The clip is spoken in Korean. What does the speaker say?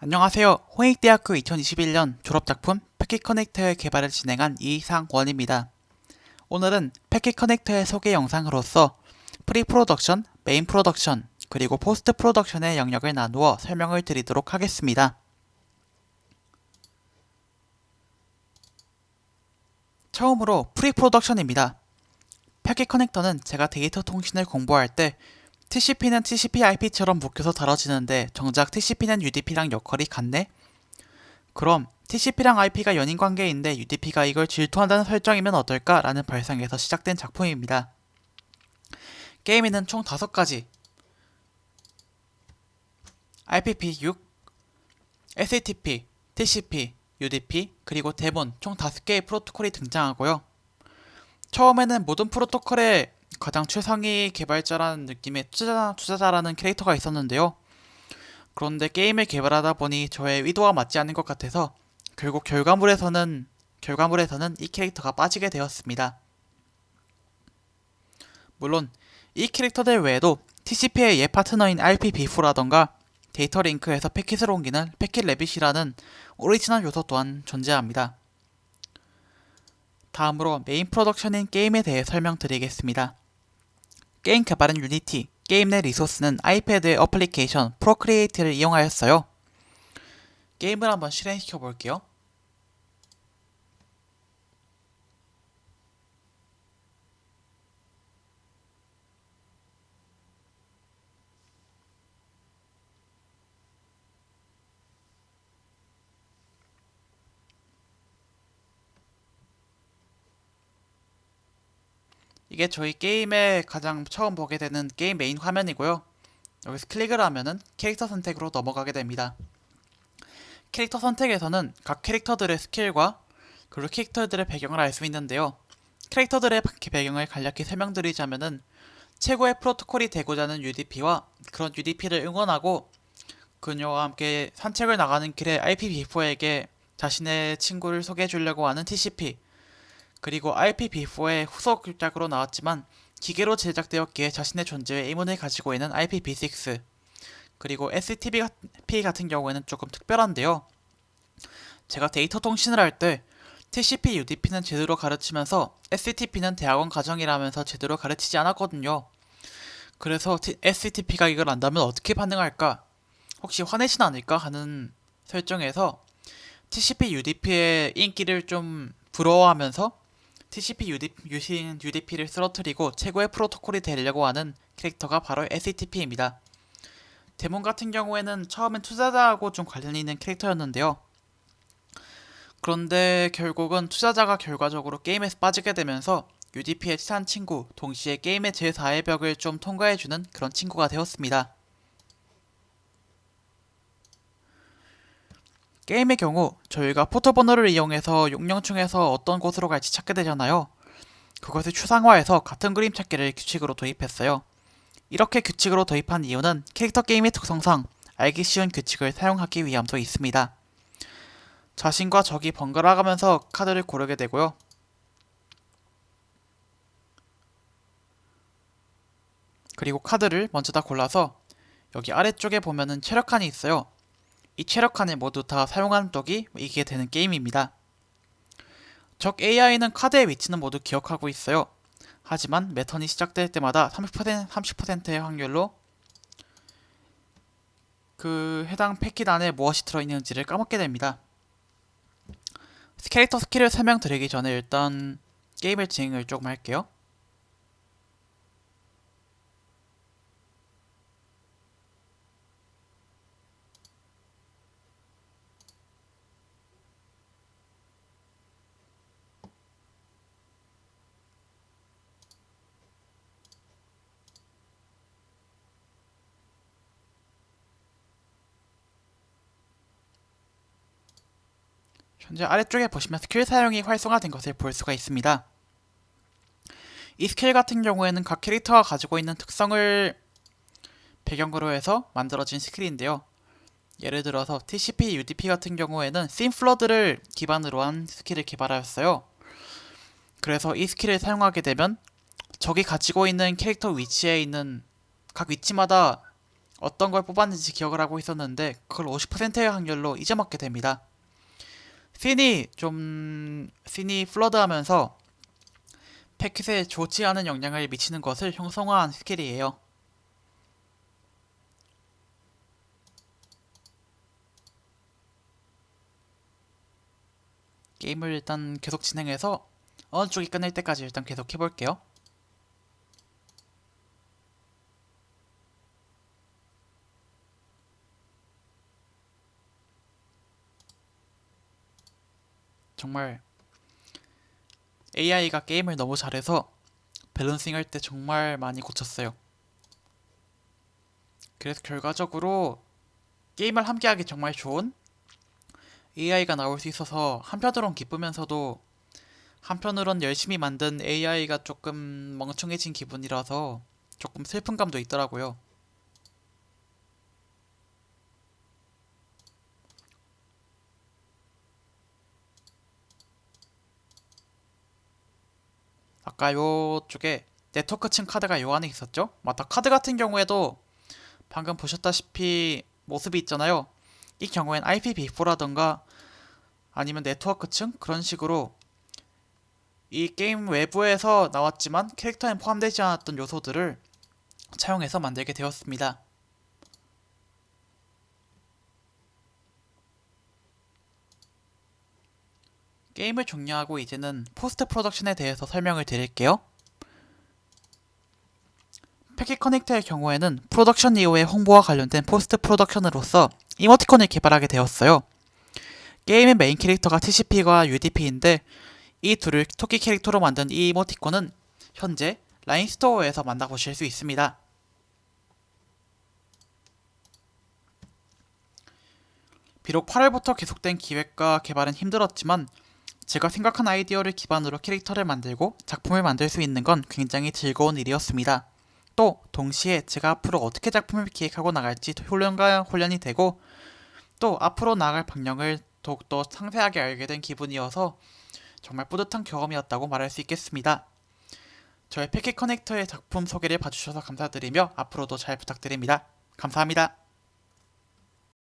안녕하세요. 홍익대학교 2021년 졸업작품 패킷 커넥터의 개발을 진행한 이상원입니다. 오늘은 패킷 커넥터의 소개 영상으로서 프리 프로덕션, 메인 프로덕션, 그리고 포스트 프로덕션의 영역을 나누어 설명을 드리도록 하겠습니다. 처음으로 프리 프로덕션입니다. 패킷 커넥터는 제가 데이터 통신을 공부할 때 TCP는 TCP/IP처럼 묶여서 다뤄지는데 정작 TCP는 UDP랑 역할이 같네? 그럼 TCP랑 IP가 연인 관계인데 UDP가 이걸 질투한다는 설정이면 어떨까? 라는 발상에서 시작된 작품입니다. 게임에는 총 5가지 IPv6, SATP, TCP, UDP, 그리고 대본 총 5개의 프로토콜이 등장하고요. 처음에는 모든 프로토콜에 가장 최상위 개발자라는 느낌의 투자자, 투자자라는 캐릭터가 있었는데요. 그런데 게임을 개발하다 보니 저의 의도와 맞지 않는 것 같아서 결국 결과물에서는 결과물에서는 이 캐릭터가 빠지게 되었습니다. 물론 이 캐릭터들 외에도 TCP의 옛 파트너인 RPv4라던가 데이터 링크에서 패킷을 옮기는 패킷 레빗이라는 오리지널 요소 또한 존재합니다. 다음으로 메인 프로덕션인 게임에 대해 설명드리겠습니다. 게임 개발은 유니티, 게임 내 리소스는 아이패드의 어플리케이션 프로크리에이트를 이용하였어요. 게임을 한번 실행시켜 볼게요. 이게 저희 게임에 가장 처음 보게 되는 게임 메인 화면이고요. 여기서 클릭을 하면은 캐릭터 선택으로 넘어가게 됩니다. 캐릭터 선택에서는 각 캐릭터들의 스킬과 그리고 캐릭터들의 배경을 알 수 있는데요. 캐릭터들의 배경을 간략히 설명드리자면은 최고의 프로토콜이 되고자 하는 UDP와 그런 UDP를 응원하고 그녀와 함께 산책을 나가는 길에 IPv4에게 자신의 친구를 소개해 주려고 하는 TCP 그리고 IPv4의 후속 글작으로 나왔지만 기계로 제작되었기에 자신의 존재에 의문을 가지고 있는 IPv6 그리고 STP 같은 경우에는 조금 특별한데요. 제가 데이터 통신을 할 때 TCP, UDP는 제대로 가르치면서 STP는 대학원 과정이라면서 제대로 가르치지 않았거든요. 그래서 STP가 이걸 안다면 어떻게 반응할까? 혹시 화내진 않을까 하는 설정에서 TCP, UDP의 인기를 좀 부러워하면서 TCP UDP, UDP를 쓰러뜨리고 최고의 프로토콜이 되려고 하는 캐릭터가 바로 SCTP입니다. 데몬 같은 경우에는 처음엔 투자자하고 좀 관련이 있는 캐릭터였는데요. 그런데 결국은 투자자가 결과적으로 게임에서 빠지게 되면서 UDP의 친한 친구, 동시에 게임의 제4의 벽을 좀 통과해주는 그런 친구가 되었습니다. 게임의 경우 저희가 포토번호를 이용해서 용령층에서 어떤 곳으로 갈지 찾게 되잖아요. 그것을 추상화해서 같은 그림 찾기를 규칙으로 도입했어요. 이렇게 규칙으로 도입한 이유는 캐릭터 게임의 특성상 알기 쉬운 규칙을 사용하기 위함도 있습니다. 자신과 적이 번갈아 가면서 카드를 고르게 되고요. 그리고 카드를 먼저 다 골라서 여기 아래쪽에 보면은 체력 칸이 있어요. 이 체력 칸을 모두 다 사용하는 떡이 이기게 되는 게임입니다. 적 AI는 카드의 위치는 모두 기억하고 있어요. 하지만 매턴이 시작될 때마다 30%, 30%의 확률로 그 해당 패킷 안에 무엇이 들어있는지를 까먹게 됩니다. 캐릭터 스킬을 설명드리기 전에 일단 게임을 진행을 조금 할게요. 현재 아래쪽에 보시면 스킬 사용이 활성화된 것을 볼 수가 있습니다. 이 스킬 같은 경우에는 각 캐릭터가 가지고 있는 특성을 배경으로 해서 만들어진 스킬인데요. 예를 들어서 TCP, UDP 같은 경우에는 심플러드를 기반으로 한 스킬을 개발하였어요. 그래서 이 스킬을 사용하게 되면 적이 가지고 있는 캐릭터 위치에 있는 각 위치마다 어떤 걸 뽑았는지 기억을 하고 있었는데 그걸 50%의 확률로 잊어먹게 됩니다. 씬이 좀 씬이 플러드하면서 패킷에 좋지 않은 영향을 미치는 것을 형성화한 스킬이에요. 게임을 일단 계속 진행해서 어느 쪽이 끝날 때까지 일단 계속 해볼게요. 정말 AI가 게임을 너무 잘해서 밸런싱 할 때 정말 많이 고쳤어요. 그래서 결과적으로 게임을 함께 하기 정말 좋은 AI가 나올 수 있어서 한편으론 기쁘면서도 한편으론 열심히 만든 AI가 조금 멍청해진 기분이라서 조금 슬픈 감도 있더라고요. 아까 요쪽에 네트워크층 카드가 요 안에 있었죠? 맞다. 카드 같은 경우에도 방금 보셨다시피 모습이 있잖아요. 이 경우엔 IPv4라던가 아니면 네트워크층 그런 식으로 이 게임 외부에서 나왔지만 캐릭터에 포함되지 않았던 요소들을 차용해서 만들게 되었습니다. 게임을 종료하고 이제는 포스트 프로덕션에 대해서 설명을 드릴게요. 패킷 커넥트의 경우에는 프로덕션 이후의 홍보와 관련된 포스트 프로덕션으로서 이모티콘을 개발하게 되었어요. 게임의 메인 캐릭터가 TCP와 UDP인데 이 둘을 토끼 캐릭터로 만든 이 이모티콘은 현재 라인 스토어에서 만나보실 수 있습니다. 비록 8월부터 계속된 기획과 개발은 힘들었지만 제가 생각한 아이디어를 기반으로 캐릭터를 만들고 작품을 만들 수 있는 건 굉장히 즐거운 일이었습니다. 또 동시에 제가 앞으로 어떻게 작품을 기획하고 나갈지 훈련과 훈련이 되고 또 앞으로 나아갈 방향을 더욱더 상세하게 알게 된 기분이어서 정말 뿌듯한 경험이었다고 말할 수 있겠습니다. 저의 패킷 커넥터의 작품 소개를 봐주셔서 감사드리며 앞으로도 잘 부탁드립니다. 감사합니다.